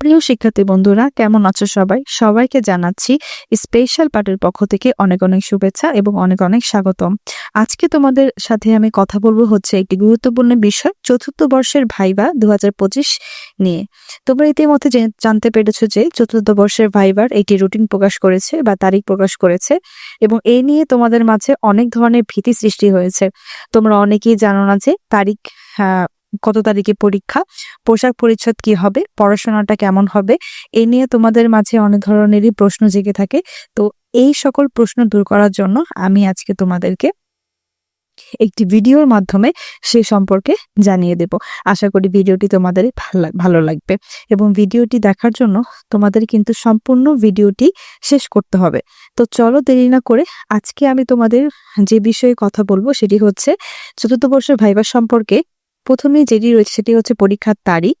প্রিয় শিক্ষার্থী বন্ধুরা কেমন আছো সবাই? সবাইকে জানাচ্ছি স্পেশাল পার্টের পক্ষ থেকে অনেক অনেক শুভেচ্ছা এবং অনেক অনেক স্বাগতম। আজকে তোমাদের সাথে আমি কথা বলব হচ্ছে একটি গুরুত্বপূর্ণ বিষয় চতুর্থ বর্ষের ভাইবা দু হাজার পঁচিশ নিয়ে। তোমরা ইতিমধ্যে জানতে পেরেছ যে চতুর্থ বর্ষের ভাইবার একটি রুটিন প্রকাশ করেছে বা তারিখ প্রকাশ করেছে এবং এই নিয়ে তোমাদের মাঝে অনেক ধরনের ভীতি সৃষ্টি হয়েছে। তোমরা অনেকেই জানো না যে তারিখ আহ, কত তারিখে পরীক্ষা, পোশাক পরিচ্ছদ কি হবে, পড়াশোনাটা কেমন হবে, এ নিয়ে তোমাদের মাঝে অনেক ধরনেরই প্রশ্ন জেগে থাকে। তো এই সকল প্রশ্ন দূর করার জন্য আমি আজকে তোমাদেরকে একটি ভিডিওর মাধ্যমে সে সম্পর্কে জানিয়ে দেব। আশা করি ভিডিওটি তোমাদের ভালো লাগবে এবং ভিডিওটি দেখার জন্য তোমাদের কিন্তু সম্পূর্ণ ভিডিওটি শেষ করতে হবে। তো চলো দেরি না করে আজকে আমি তোমাদের যে বিষয়ে কথা বলব সেটি হচ্ছে চতুর্থ বর্ষের ভাইবা সম্পর্কে প্রথমে যেটি রয়েছে সেটি হচ্ছে পরীক্ষার তারিখ,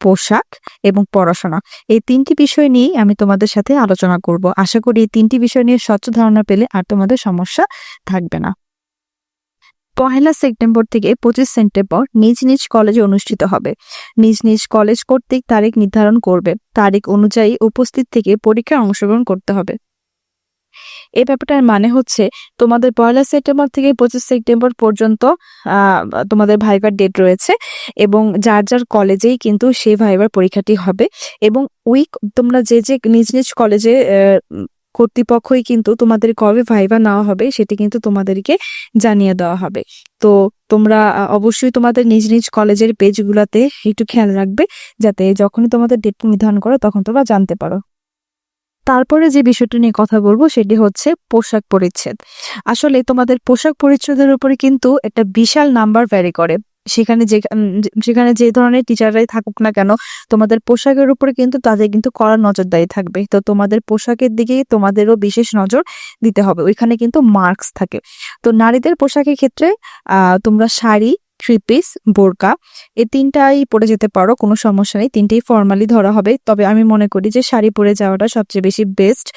পোশাক এবং পড়াশোনা। এই তিনটি বিষয় নিয়েই আমি তোমাদের সাথে আলোচনা করব। আশা করি এই তিনটি বিষয় নিয়ে স্বচ্ছ ধারণা পেলে আর তোমাদের সমস্যা থাকবে না। পহেলা সেপ্টেম্বর থেকে পঁচিশ সেপ্টেম্বর নিজ নিজ কলেজে অনুষ্ঠিত হবে। নিজ নিজ কলেজ কর্তৃক তারিখ নির্ধারণ করবে। তারিখ অনুযায়ী উপস্থিত থেকে পরীক্ষায় অংশগ্রহণ করতে হবে। এই ব্যাপারটার মানে হচ্ছে তোমাদের পয়লা সেপ্টেম্বর থেকে পঁচিশ সেপ্টেম্বর পর্যন্ত তোমাদের ভাইবার ডেট রয়েছে এবং যার যার কলেজেই কিন্তু সেই ভাইবার পরীক্ষাটি হবে এবং উইক তোমরা যে যে নিজ নিজ কলেজে কর্তৃপক্ষই কিন্তু তোমাদের কবে ভাইবা নেওয়া হবে সেটি কিন্তু তোমাদেরকে জানিয়ে দেওয়া হবে। তো তোমরা অবশ্যই তোমাদের নিজ নিজ কলেজের পেজগুলোতে একটু খেয়াল রাখবে যাতে যখনই তোমাদের ডেট নির্ধারণ করো তখন তোমরা জানতে পারো। তারপরে যে বিষয়টি নিয়ে কথা বলব সেটি হচ্ছে পোশাক পরিচ্ছেদ। আসলে তোমাদের পোশাক পরিচ্ছদের উপরে কিন্তু একটা বিশাল নাম্বার ভ্যারি করে। সেখানে যে সেখানে যে ধরনের টিচাররাই থাকুক না কেন, তোমাদের পোশাকের উপরে কিন্তু তাদের কিন্তু কড়া নজরদারি থাকবে। তো তোমাদের পোশাকের দিকে তোমাদেরও বিশেষ নজর দিতে হবে। ওইখানে কিন্তু মার্কস থাকে। তো নারীদের পোশাকের ক্ষেত্রে তোমরা শাড়ি থ্রি পিস বোরকা এই তিনটাই পরে যেতে পারো, কোনো সমস্যা নেই। তিনটেই ফর্মালি ধরা হবে। তবে আমি মনে করি যে শাড়ি পরে যাওয়াটা সবচেয়ে বেশি বেস্ট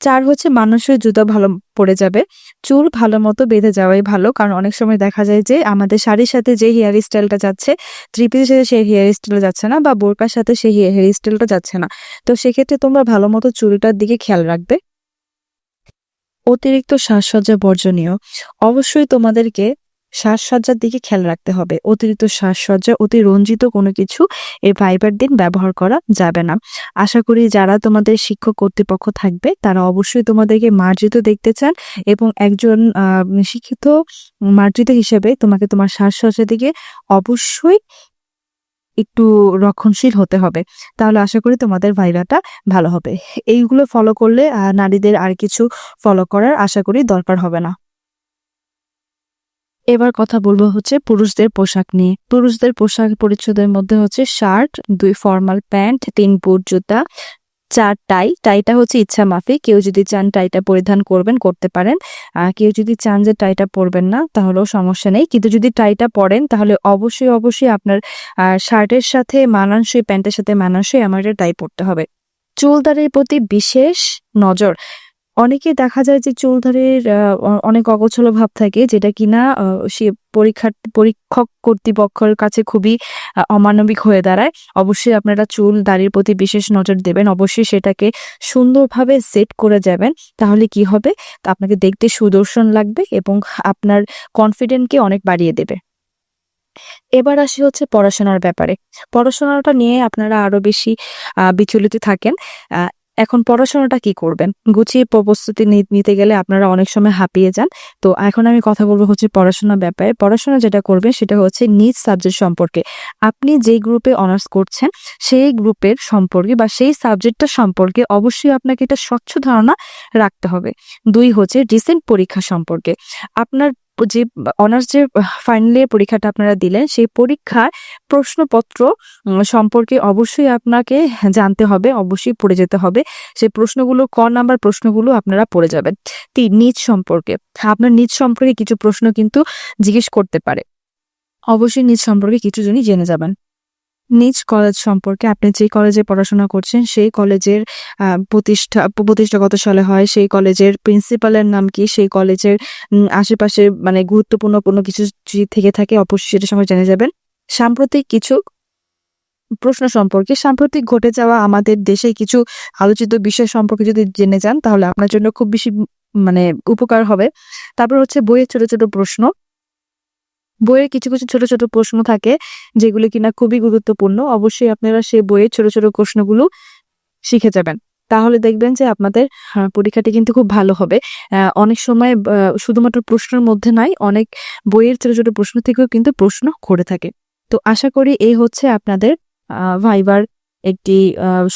চার হচ্ছে মানুষের জুতো ভালো পরে যাবে। চুল ভালো মতো বেঁধে যাওয়াই ভালো। কারণ অনেক সময় দেখা যায় যে আমাদের শাড়ির সাথে যে হেয়ার স্টাইলটা যাচ্ছে থ্রি পিসের সাথে সেই হেয়ার স্টাইল যাচ্ছে না বা বোরকার সাথে সেই হেয়ার স্টাইলটা যাচ্ছে না। তো সেক্ষেত্রে তোমরা ভালো মতো চুলটার দিকে খেয়াল রাখবে। অতিরিক্ত সাজসজ্জা বর্জনীয়। অবশ্যই তোমাদেরকে সাজসজ্জার দিকে খেয়াল রাখতে হবে। অতিরিক্ত শ্বাসসজ্জা অতি রঞ্জিত কোনো কিছু এই ভাইবার দিন ব্যবহার করা যাবে না। আশা করি যারা তোমাদের শিক্ষক কর্তৃপক্ষ থাকবে, তারা অবশ্যই তোমাদেরকে মার্জিত দেখতে চান এবং একজন শিক্ষিত মার্জিত হিসেবে তোমাকে তোমার শ্বাসসজ্জার দিকে অবশ্যই একটু রক্ষণশীল হতে হবে। তাহলে আশা করি তোমাদের ভাইবাটা ভালো হবে। এইগুলো ফলো করলে নারীদের আর কিছু ফলো করার আশা করি দরকার হবে না। এবার কথা বলব হচ্ছে পুরুষদের পোশাক নিয়ে। পুরুষদের পোশাক পরিচ্ছদের মধ্যে হচ্ছে শার্ট, দুই ফর্মাল প্যান্ট, তিন বুট জুতা, চার টাই। টাইটা হচ্ছে ইচ্ছা মাফিক। কেউ যদি চান টাইটা পরিধান করবেন, করতে পারেন। কেউ যদি চান যে টাইটা পরবেন না, তাহলেও সমস্যা নেই। কিন্তু যদি টাইটা পরেন, তাহলে অবশ্যই অবশ্যই আপনার শার্টের সাথে মানানসই, প্যান্টের সাথে মানানসই আমার টাই পরতে হবে। চুলদারের প্রতি বিশেষ নজর। অনেকে দেখা যায় যে চুলদারের আহ, অনেক অগোছলো ভাব থাকে যেটা কিনা সে পরীক্ষার পরীক্ষক কর্তৃপক্ষের কাছে খুবই অমানবিক হয়ে দাঁড়ায়। অবশ্যই আপনারা চুল দাড়ির প্রতি বিশেষ নজর দেবেন। অবশ্যই সেটাকে সুন্দরভাবে সেট করে যাবেন তাহলে কি হবে? তা আপনাকে দেখতে সুদর্শন লাগবে এবং আপনার কনফিডেন্টকে অনেক বাড়িয়ে দেবে। এবার আসি হচ্ছে পড়াশোনার ব্যাপারে। পড়াশোনাটা নিয়ে আপনারা আরও বেশি বিচলিত থাকেন। এখন পড়াশোনাটা কি করবেন? গুছিয়ে প্রস্তুতি নিতে গেলে আপনারা অনেক সময় হাঁপিয়ে যান। তো এখন আমি কথা বলব হচ্ছে পড়াশোনার ব্যাপারে। পড়াশোনা যেটা করবেন সেটা হচ্ছে নিজ সাবজেক্ট সম্পর্কে। আপনি যে গ্রুপে অনার্স করছেন, সেই গ্রুপের সম্পর্কে বা সেই সাবজেক্টটা সম্পর্কে অবশ্যই আপনাকে এটা স্বচ্ছ ধারণা রাখতে হবে। দুই হচ্ছে রিসেন্ট পরীক্ষা সম্পর্কে। আপনার যে অনার্স যে ফাইনাল ইয়ার পরীক্ষাটা আপনারা দিলেন, সেই পরীক্ষার প্রশ্নপত্র সম্পর্কে অবশ্যই আপনাকে জানতে হবে, অবশ্যই পড়ে যেতে হবে। সেই প্রশ্নগুলো, ক নাম্বার প্রশ্নগুলো আপনারা পড়ে যাবেন। তি নিজ সম্পর্কে। আপনার নিজ সম্পর্কে কিছু প্রশ্ন কিন্তু জিজ্ঞেস করতে পারে। অবশ্যই নিজ সম্পর্কে কিছু জনই জেনে যাবেন। নিজ কলেজ সম্পর্কে আপনি যে কলেজে পড়াশোনা করছেন, সেই কলেজের প্রতিষ্ঠা প্রতিষ্ঠা কত সালে হয়, সেই কলেজের প্রিন্সিপালের নাম কি, সেই কলেজের আশেপাশে মানে গুরুত্বপূর্ণ কোনো কিছু থেকে থাকে, অবশ্যই সেটা সময় জেনে যাবেন। সাম্প্রতিক কিছু প্রশ্ন সম্পর্কে, সাম্প্রতিক ঘটে যাওয়া আমাদের দেশে কিছু আলোচিত বিষয় সম্পর্কে যদি জেনে যান, তাহলে আপনার জন্য খুব বেশি মানে উপকার হবে। তারপর হচ্ছে বইয়ের ছোট ছোট প্রশ্ন। বইয়ের কিছু কিছু ছোট ছোট প্রশ্ন থাকে, যেগুলো কিনা খুবই গুরুত্বপূর্ণ। অবশ্যই আপনারা সেই বইয়ের ছোট ছোট প্রশ্নগুলো শিখে যাবেন। তাহলে দেখবেন যে আপনাদের পরীক্ষাটি কিন্তু খুব ভালো হবে। অনেক সময় শুধুমাত্র প্রশ্নের মধ্যে নাই, অনেক বইয়ের ছোট ছোট প্রশ্ন থেকেও কিন্তু প্রশ্ন করে থাকে। তো আশা করি এই হচ্ছে আপনাদের ভাইবার একটি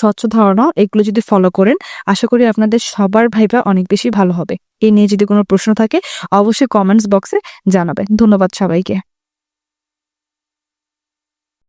স্বচ্ছ ধারণা, এগুলো যদি ফলো করেন, আশা করি আপনাদের সবার ভাইবা অনেক বেশি ভালো হবে। এ নিয়ে যদি কোনো প্রশ্ন থাকে, অবশ্যই কমেন্টস বক্সে জানাবেন। ধন্যবাদ সবাইকে।